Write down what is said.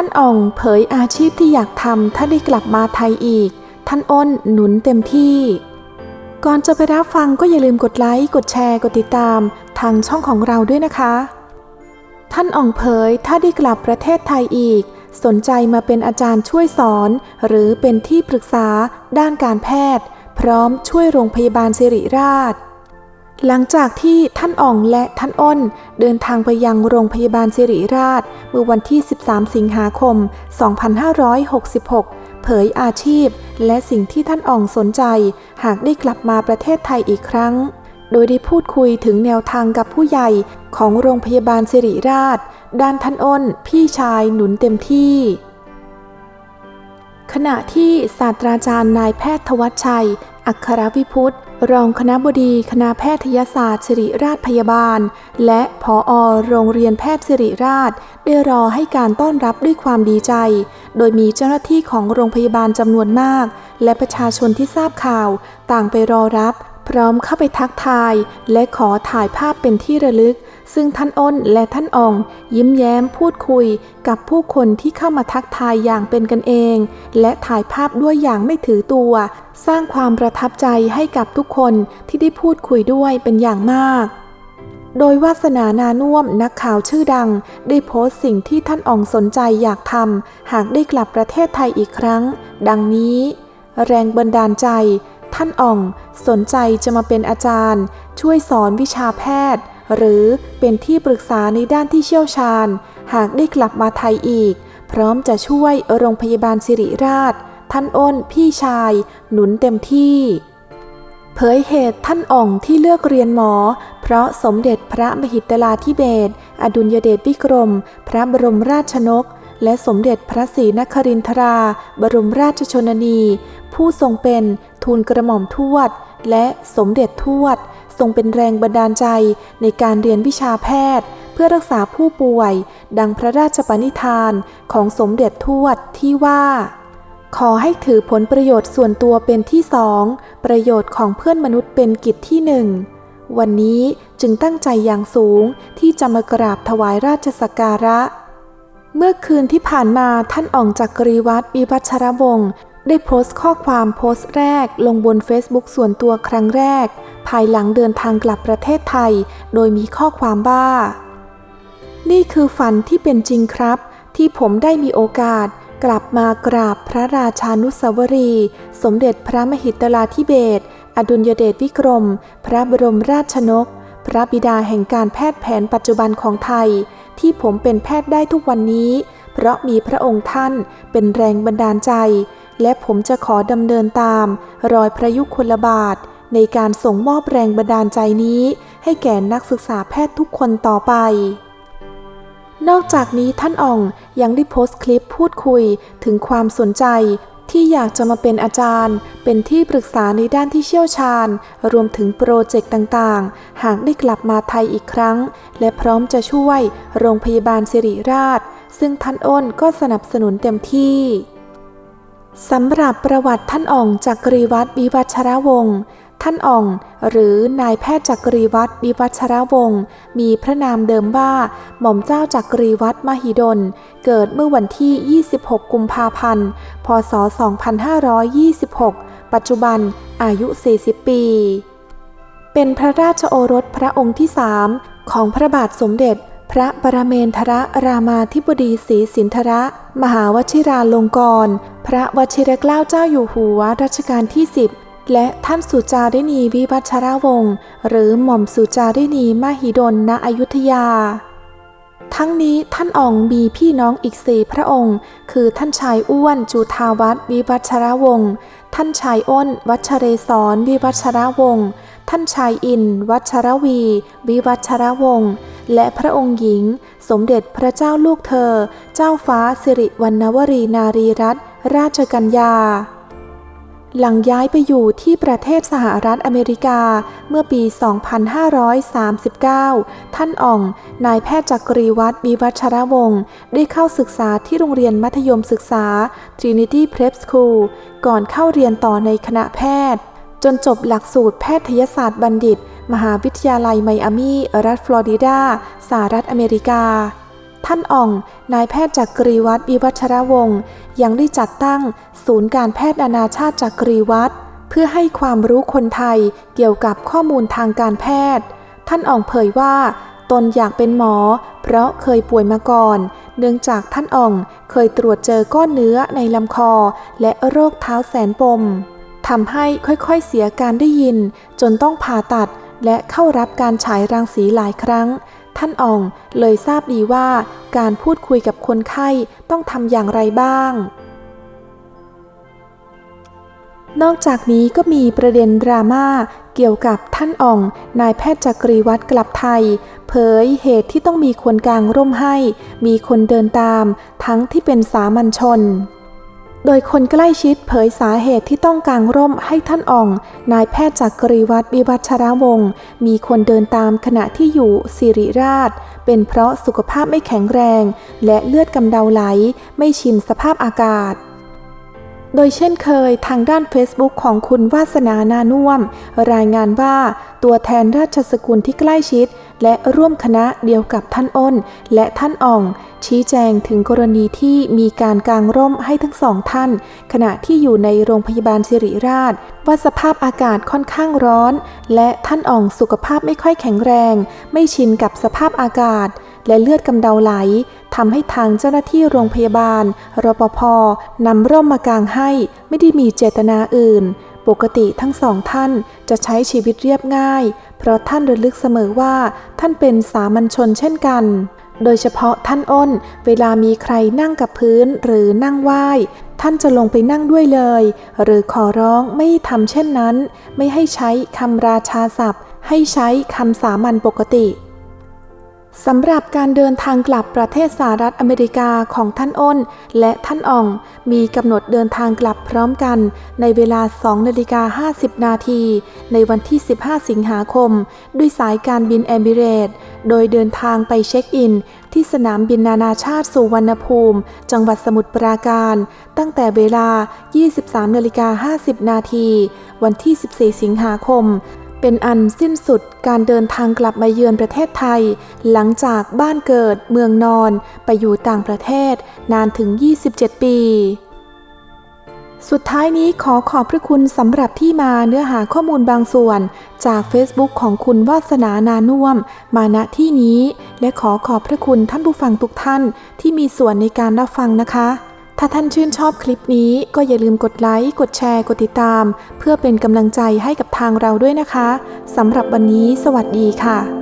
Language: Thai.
ท่านอ่องเผยอาชีพที่อยากทำถ้าได้กลับมาไทยอีก ท่านอ้นหนุนเต็มที่ ก่อนจะไปรับฟังก็อย่าลืมกดไลค์ กดแชร์ กดติดตาม ทางช่องของเราด้วยนะคะ ท่านอ่องเผยถ้าได้กลับประเทศไทยอีก สนใจมาเป็นอาจารย์ช่วยสอน หรือเป็นที่ปรึกษาด้านการแพทย์ พร้อมช่วยโรงพยาบาลสิริราช หลังจากที่ท่านอ่องและท่านอ้น เดินทางไปยังโรงพยาบาลสิริราช เมื่อวันที่ 13 สิงหาคม 2566 เผยอาชีพ และสิ่งที่ท่านอ่องสนใจ หากได้กลับมาประเทศไทยอีกครั้ง โดยได้พูดคุยถึงแนวทางกับผู้ใหญ่ของโรงพยาบาลสิริราช ด้านท่านอ้น พี่ชายหนุนเต็มที่ขณะที่ศาสตราจารย์นายแพทย์ทวัชชัย อัครวิพุธ รองคณะบดีคณะแพทยศาสตร์สิริราชพยาบาล และผออโรงเรียนแพทย์สิริราช ได้รอให้การต้อนรับด้วยความดีใจ โดยมีเจ้าหน้าที่ของโรงพยาบาลจำนวนมาก และประชาชนที่ทราบข่าว ต่างไปรอรับ พร้อมเข้าไปทักทาย และขอถ่ายภาพเป็นที่ระลึก ซึ่งท่านอ้นและท่านอ่อง ยิ้มแย้มพูดคุยกับผู้คนที่เข้ามาทักทายอย่างเป็นกันเอง และถ่ายภาพด้วยอย่างไม่ถือตัว สร้างความประทับใจให้กับทุกคนที่ได้พูดคุยด้วยเป็นอย่างมากโดยวาสนานานุ่วมนักข่าวชื่อดัง ได้โพสต์สิ่งที่ท่านอ่องสนใจอยากทำหากได้กลับประเทศไทยอีกครั้ง ดังนี้ แรงบันดาลใจ ท่านอ่อง สนใจจะมาเป็นอาจารย์ ช่วยสอนวิชาแพทย์ หรือเป็นที่ปรึกษาในด้านที่เชี่ยวชาญ หากได้กลับมาไทยอีก พร้อมจะช่วยโรงพยาบาลสิริราช ท่านอ้น พี่ชาย หนุนเต็มที่ เผยเหตุท่านอ่องที่เลือกเรียนหมอ เพราะสมเด็จพระมหิดลาธิเบศอดุลยเดชวิกรม พระบรมราชนกและสมเด็จพระศรีนครินทรา บรมราชชนนี ผู้ทรงเป็นทูลกระหม่อมทวด และสมเด็จทวด ทรงเป็นแรงบันดาลใจในการเรียนวิชาแพทย์ เพื่อรักษาผู้ป่วย ดังพระราชปณิธานของสมเด็จทวดที่ว่า ขอให้ถือผลประโยชน์ส่วนตัวเป็นที่สอง ประโยชน์ของเพื่อนมนุษย์เป็นกิจที่หนึ่งวันนี้จึงตั้งใจอย่างสูงที่จะมากราบถวายราชสักการะ เมื่อคืนที่ผ่านมาท่านอ่องจากกรีวัตรวิวัชรวงศ์ได้โพสต์ข้อความโพสต์แรกลงบน Facebook ส่วนตัวครั้งแรก ภายหลังเดินทางกลับประเทศไทย โดยมีข้อความว่า นี่คือฝันที่เป็นจริงครับ ที่ผมได้มีโอกาสกลับมากราบพระราชานุสาวรี สมเด็จพระมหิดลาธิเบศอดุลยเดชวิกรม พระบรมราชนก พระบิดาแห่งการแพทย์แผนปัจจุบันของไทย ที่ผมเป็นแพทย์ได้ทุกวันนี้ เพราะมีพระองค์ท่านเป็นแรงบันดาลใจ และผมจะขอดำเนินตาม รอยพระยุคลบาท ในการส่งมอบแรงบันดาลใจนี้ ให้แก่นักศึกษาแพทย์ทุกคนต่อไป นอกจากนี้ท่านอ่องยังได้โพสต์คลิปพูดคุยถึงความสนใจที่อยากจะมาเป็นอาจารย์ เป็นที่ปรึกษาในด้านที่เชี่ยวชาญ รวมถึงโปรเจกต์ต่างๆ หากได้กลับมาไทยอีกครั้ง และพร้อมจะช่วยโรงพยาบาลสิริราช ซึ่งท่านอ้นก็สนับสนุนเต็มที่สำหรับประวัติท่านอ่องจากกรีวัตรวิวัชรวงศ์ ท่านอ่องหรือนายแพทย์จักรีวัตรวิวัชรวงศ์มีพระนามเดิมว่า หม่อมเจ้าจักรีวัตรมหิดล เกิดเมื่อวันที่ 26 กุมภาพันธ์ พศ 2526 ปัจจุบันอายุ 40 ปี เป็นพระราชโอรสพระองค์ที่สามของพระบาทสมเด็จ พระปรเมนทรรามาธิบดีศรีสินธรมหาวชิราลงกรณ์พระวชิรเกล้าเจ้าอยู่หัวรัชกาลที่ 10 และท่านสุจารินีวิวัชรวงศ์หรือหม่อมสุจารินีมหิดลณอยุธยา ทั้งนี้ท่านอองมีพี่น้องอีกสี่พระองค์ คือท่านชายอ้วนจุทาวัตวิวัชรวงศ์ท่านชายอ้น วัชเรศรวิวัชรวงศ์ท่านชายอิน วัชรวี วิวัชรวงศ์และพระองค์หญิง สมเด็จพระเจ้าลูกเธอ เจ้าฟ้าสิริวัณวรีนารีรัตนราชกัญญา หลังย้ายไปอยู่ที่ประเทศสหรัฐอเมริกาเมื่อปี 2539 ท่านอ่อง นายแพทย์จักรีวัตรวิวัชรวงศ์ได้เข้าศึกษาที่โรงเรียนมัธยมศึกษา Trinity Prep School ก่อนเข้าเรียนต่อในคณะแพทย์ จนจบหลักสูตรแพทยศาสตร์บัณฑิต มหาวิทยาลัยไมอามีรัฐฟลอริดาสหรัฐอเมริกาท่านอ่อง นายแพทย์จากกรีวัตรวิวัชรวงศ์ ยังได้จัดตั้งศูนย์การแพทย์นานาชาติจากกรีวัตรเพื่อให้ความรู้คนไทยเกี่ยวกับข้อมูลทางการแพทย์ ท่านอ่องเผยว่า ตนอยากเป็นหมอ เพราะเคยป่วยมาก่อน เนื่องจากท่านอ่องเคยตรวจเจอก้อนเนื้อในลำคอ และโรคเท้าแสนปมทำให้ค่อยๆเสียการได้ยิน จนต้องผ่าตัดและเข้ารับการฉายรังสีหลายครั้ง ท่านอ่องเลยทราบดีว่า การพูดคุยกับคนไข้ต้องทำอย่างไรบ้าง นอกจากนี้ก็มีประเด็นดราม่าเกี่ยวกับท่านอ่อง นายแพทย์จักรีวัตรกลับไทย เผยเหตุที่ต้องมีคนกลางร่มให้ มีคนเดินตาม ทั้งที่เป็นสามัญชน โดยคนใกล้ชิดเผยสาเหตุที่ต้องกางร่มให้ท่านอ่อง นายแพทย์จากกรีวัตรวิวัชรวงศ์มีคนเดินตามขณะที่อยู่สิริราช เป็นเพราะสุขภาพไม่แข็งแรง และเลือดกำเดาไหล ไม่ชินสภาพอากาศโดยเช่นเคยทางด้าน Facebook ของคุณวาสนานานุ่ม รายงานว่าตัวแทนราชสกุลที่ใกล้ชิด และร่วมคณะเดียวกับท่านอ้น และท่านอ่อง ชี้แจงถึงกรณีที่มีการกางร่มให้ทั้งสองท่าน ขณะที่อยู่ในโรงพยาบาลสิริราช ว่าสภาพอากาศค่อนข้างร้อน และท่านอ่องสุขภาพไม่ค่อยแข็งแรง ไม่ชินกับสภาพอากาศ และเลือดกำเดาไหลทำให้ทางเจ้าหน้าที่โรงพยาบาลรปภนำร่มมากางให้ ไม่ได้มีเจตนาอื่น ปกติทั้งสองท่านจะใช้ชีวิตเรียบง่าย เพราะท่านระลึกเสมอว่าท่านเป็นสามัญชนเช่นกัน โดยเฉพาะท่านอ้น เวลามีใครนั่งกับพื้นหรือนั่งไหว้ท่านจะลงไปนั่งด้วยเลย หรือขอร้องไม่ทำเช่นนั้น ไม่ให้ใช้คำราชาศัพท์ ให้ใช้คำสามัญปกติ สำหรับการเดินทางกลับประเทศสหรัฐอเมริกาของท่านอ้น และท่านอ่อง มีกำหนดเดินทางกลับพร้อมกัน ในเวลา2นาฬิกา50 นาที ในวันที่ 15 สิงหาคม ด้วยสายการบินแอมิเรต โดยเดินทางไปเช็คอิน ที่สนามบินนานาชาติสุวรรณภูมิ จังหวัดสมุทรปราการ ตั้งแต่เวลา 23นาฬิกา50 นาที วันที่ 14 สิงหาคม เป็นอันสิ้นสุดการเดินทางกลับมาเยือนประเทศไทย หลังจากบ้านเกิดเมืองนอนไปอยู่ต่างประเทศนานถึง 27 ปี สุดท้ายนี้ขอขอบพระคุณสำหรับที่มาเนื้อหาข้อมูลบางส่วน จาก Facebook ของคุณวาสนานานุ่ม มาณที่นี้ และขอขอบพระคุณท่านผู้ฟังทุกท่านที่มีส่วนในการรับฟังนะคะ ถ้าท่านชื่นชอบคลิปนี้ก็อย่าลืมกดไลค์ กดแชร์ กดติดตาม เพื่อเป็นกำลังใจให้กับทางเราด้วยนะคะสำหรับวันนี้ สวัสดีค่ะ